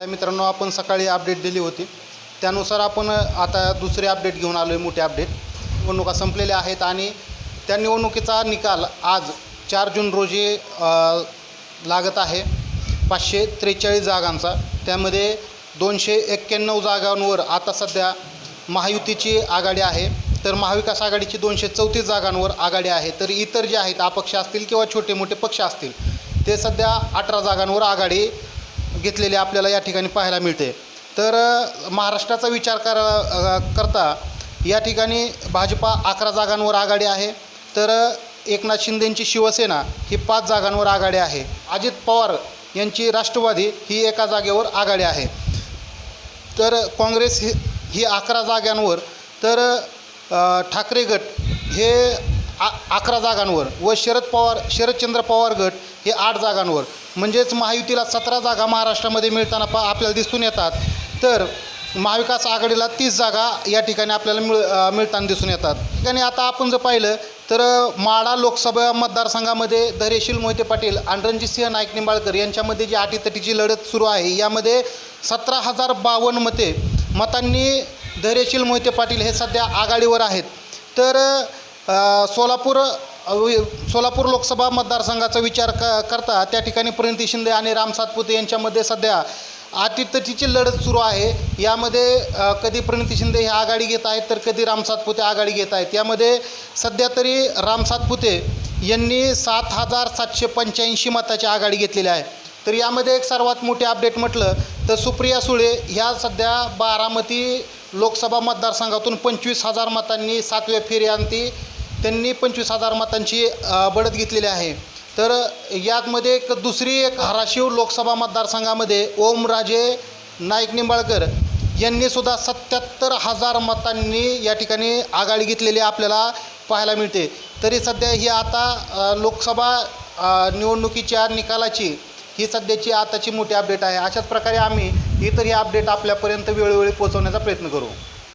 मित्रांनो आपण सकाळी अपडेट दिली होती. त्यानुसार आपण आता दुसरे अपडेट घेऊन आलो आहे मोठे अपडेट निवडणुका संपलेल्या आहेत आणि त्या निवडणुकीचा निकाल आज चार जून रोजी लागत आहे. पाचशे त्रेचाळीस जागांचा. त्यामध्ये दोनशे एक्क्याण्णव जागांवर आता सध्या महायुतीची आघाडी आहे. तर महाविकास आघाडीची दोनशे चौतीस जागांवर आघाडी आहे. तर इतर जे आहेत अपक्ष असतील किंवा छोटे मोठे पक्ष असतील ते सध्या अठरा जागांवर आघाडी घेतलेले आपल्याला या ठिकाणी पाहायला मिळते. तर महाराष्ट्राचा विचार कर करता या ठिकाणी भाजपा अकरा जागांवर आघाडी आहे. तर एकनाथ शिंदेंची शिवसेना ही पाच जागांवर आघाडी आहे. अजित पवार यांची राष्ट्रवादी ही एका जागेवर आघाडी आहे. तर काँग्रेस ही ही अकरा जागांवर तर ठाकरे गट हे आ अकरा जागांवर व शरद पवार शरदचंद्र पवार गट हे आठ जागांवर. म्हणजेच महायुतीला सतरा जागा महाराष्ट्रामध्ये मिळताना पा आपल्याला दिसून येतात. तर महाविकास आघाडीला तीस जागा या ठिकाणी आपल्याला मिळ मिळताना दिसून येतात. ठिकाणी आता आपण जर पाहिलं तर माडा लोकसभा मतदारसंघामध्ये धैर्यशील मोहिते पाटील आणि रणजितसिंह नाईक निंबाळकर यांच्यामध्ये जी आटीतटीची लढत सुरू आहे यामध्ये सतरा हजार बावन्न मते मतांनी धैर्यशील मोहिते पाटील हे सध्या आघाडीवर आहेत. तर सोलापूर सोलापूर लोकसभा मतदारसंघाचा विचार क करता त्या ठिकाणी प्रणिती शिंदे आणि राम सातपुते यांच्यामध्ये सध्या अटीतटीची लढत सुरू आहे. यामध्ये कधी प्रणिती शिंदे हे आघाडी घेत आहेत तर कधी राम सातपुते आघाडी घेत आहेत. यामध्ये सध्या तरी राम सातपुते यांनी सात हजार सातशे पंच्याऐंशी मताची आघाडी घेतलेली आहे. तर यामध्ये एक सर्वात मोठे अपडेट म्हटलं तर सुप्रिया सुळे ह्या सध्या बारामती लोकसभा मतदारसंघातून पंचवीस हजार मतांनी सातव्या फेऱ्यांती त्यांनी पंचवीस हजार मतांची बढत घेतलेली आहे. तर यातमध्ये एक दुसरी एक धाराशिव लोकसभा मतदारसंघामध्ये ओमराजे नाईक निंबाळकर यांनीसुद्धा सत्याहत्तर हजार मतांनी या ठिकाणी आघाडी घेतलेली आपल्याला पाहायला मिळते. तरी सध्या ही आता लोकसभा निवडणुकीच्या निकालाची ही सध्याची आताची मोठी अपडेट आहे. अशाच प्रकारे आम्ही इतर ही अपडेट आपल्यापर्यंत वेळोवेळी पोहोचवण्याचा प्रयत्न करू.